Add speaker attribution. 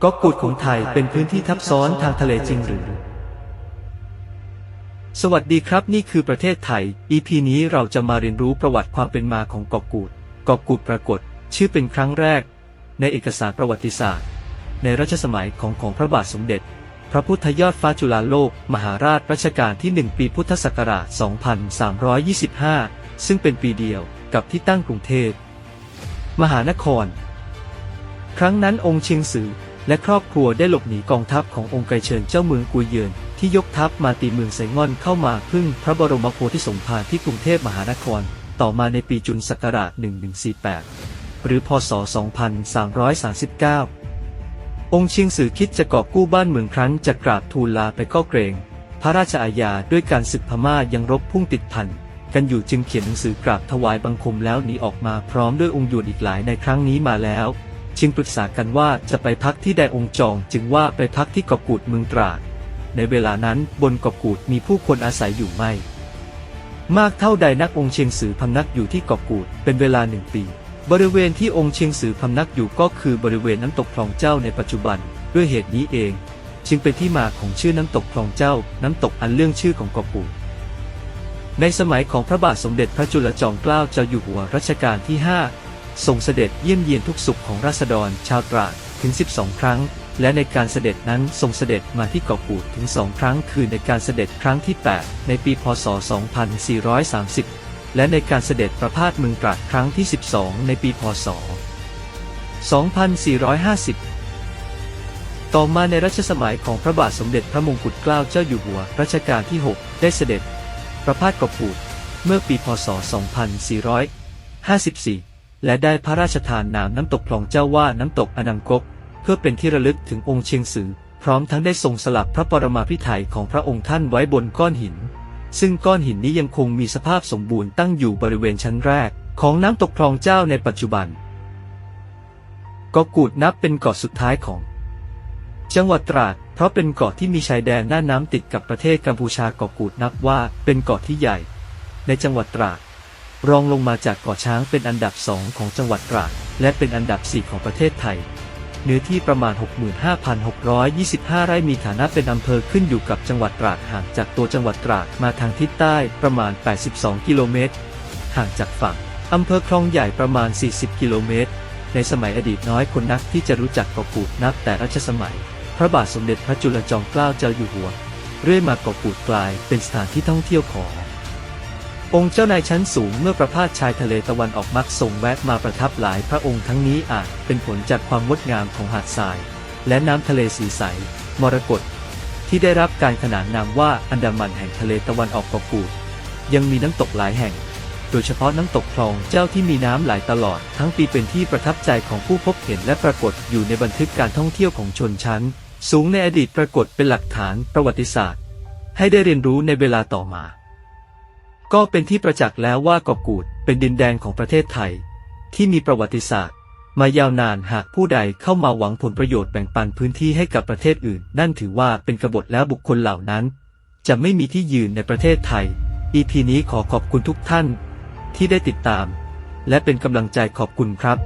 Speaker 1: เกาะกูดของไทยเป็นพื้นที่ทับซ้อนทางทะเลจริงหรือ สวัสดีครับนี่คือประเทศไทย EP นี้เราจะมาเรียนรู้ประวัติความเป็นมาของเกาะกูดเกาะกูดปรากฏ ชื่อเป็นครั้งแรก ในเอกสารประวัติศาสตร์ ในรัชสมัยของของพระบาทสมเด็จ พระพุทธยอดฟ้าจุฬาโลก มหาราชรัชกาลที่ 1 ปีพุทธศักราช 2325 ซึ่งเป็นปีเดียวกับที่ตั้งกรุงเทพมหานคร ครั้งนั้นองค์เชียงซือ และครอบครัวได้หลบหนีกองทัพขององค์ไกรเชิญเจ้าเมืองกุยเยินที่ยกทัพมาตีเมืองไซงอนเข้ามาพึ่งพระบรมโพธิสมภารที่กรุงเทพมหานคร ต่อมาในปีจุลศักราช 1148 หรือพศ 2339 องค์เชียงซือคิดจะกอบกู้บ้านเมืองครั้นจะกราบทูลลาไปก็เกรง พระราชอาญาด้วยการศึกพม่ายังรบพุ่งติดพันกันอยู่จึงเขียนหนังสือกราบถวายบังคมแล้วหนีออกมาพร้อมด้วยองค์หยวดอีกหลายในครั้งนี้มาแล้ว จึงปรึกษากันว่าจะไปพักที่ใดองค์จอง จึงว่าไปพักที่เกาะกูดเมืองตราด ในเวลานั้นบนเกาะกูดมีผู้คนอาศัยอยู่ไม่ มากเท่าใดนักองค์เชียงซือพำนักอยู่ที่เกาะกูดเป็นเวลาหนึ่งปี บริเวณที่องค์เชียงซือพำนักอยู่ก็คือบริเวณน้ำตกคลองเจ้าในปัจจุบัน ด้วยเหตุนี้เอง จึงเป็นที่มาของชื่อน้ำตกคลองเจ้า น้ำตกอันเรื่องชื่อของเกาะกูดในสมัยของพระบาทสมเด็จพระจุลจอมเกล้าเจ้าอยู่หัวรัชกาลที่ 5 ทรงเสด็จเยี่ยมเยียนทุกสุขของราษฎรชาวตราดถึง 12 ครั้ง และในการเสด็จนั้นทรงเสด็จมาที่เกาะกูดถึงสองครั้ง คือในการเสด็จครั้งที่ 8 ในปีพศ 2430 และในการเสด็จประพาสเมืองตราดครั้งที่ 12 ในปีพศ 2450ต่อมาในรัชสมัยของพระบาทสมเด็จพระมงกุฎเกล้าเจ้าอยู่หัวรัชกาลที่ 6 ได้เสด็จ ประพาสเกาะกูดเมื่อปีพศ 2454 และได้พระราชทานนามน้ำตกคลองเจ้าว่าน้ำตกอนังกก เพื่อเป็นที่ระลึกถึงองค์เชียงซือ พร้อมทั้งได้ทรงสลับพระปรมาภิไธยของพระองค์ท่านไว้บนก้อนหิน ซึ่งก้อนหินนี้ยังคงมีสภาพสมบูรณ์ตั้งอยู่บริเวณชั้นแรก ของน้ำตกคลองเจ้าในปัจจุบันเกาะกูดนับเป็นเกาะสุดท้ายของ จังหวัดตราด เพราะเป็นเกาะที่มีชายแดนหน้าน้ำติดกับประเทศกัมพูชาเกาะกูดนับว่าเป็นเกาะที่ใหญ่ ในจังหวัดตราด รองลงมาจากเกาะช้างเป็นอันดับสองของจังหวัดตราดและเป็นอันดับ 4 ของประเทศไทย เนื้อที่ประมาณ 65,625 ไร่มีฐานะเป็นอำเภอขึ้นอยู่กับจังหวัดตราดห่างจากตัวจังหวัดตราดมาทางทิศใต้ประมาณ 82 กิโลเมตร ห่างจากฝั่งอำเภอคลองใหญ่ประมาณ 40 กิโลเมตร ในสมัยอดีตน้อยคนนักที่จะรู้จักเกาะกูดนับแต่รัชสมัย พระบาทสมเด็จพระจุลจอมเกล้าเจ้าอยู่หัว เรื่อยมาเกาะกูดกลายเป็นสถานที่ท่องเที่ยวของ องค์เจ้านายชั้นสูงเมื่อประพาสชายทะเลตะวันออกมักส่งแวะมาประทับหลายพระองค์ทั้งนี้อาจเป็นผลจากความงดงามของหาดทราย และน้ำทะเลสีใส มรกตที่ได้รับการขนานนามว่าอันดามันแห่งทะเลตะวันออกเกาะกูดยังมีน้ำตกหลายแห่ง โดยเฉพาะน้ำตกคลองเจ้าที่มีน้ำไหลตลอด ทั้งปีเป็นที่ประทับใจของผู้พบเห็นและปรากฏอยู่ในบันทึกการท่องเที่ยวของชนชั้น สูงในอดีตปรากฏเป็นหลักฐานประวัติศาสตร์ ให้ได้เรียนรู้ในเวลาต่อมา ก็เป็นที่ประจักษ์แล้วว่าเกาะกูดเป็นดินแดนของประเทศไทย ที่มีประวัติศาสตร์ มายาวนานหากผู้ใดเข้ามาหวังผลประโยชน์แบ่งปันพื้นที่ให้กับประเทศอื่น นั่นถือว่าเป็นกบฏแล้วบุคคลเหล่านั้น จะไม่มีที่ยืนในประเทศไทย EP นี้ขอขอบคุณทุกท่าน ที่ได้ติดตาม และเป็นกำลังใจขอบคุณครับ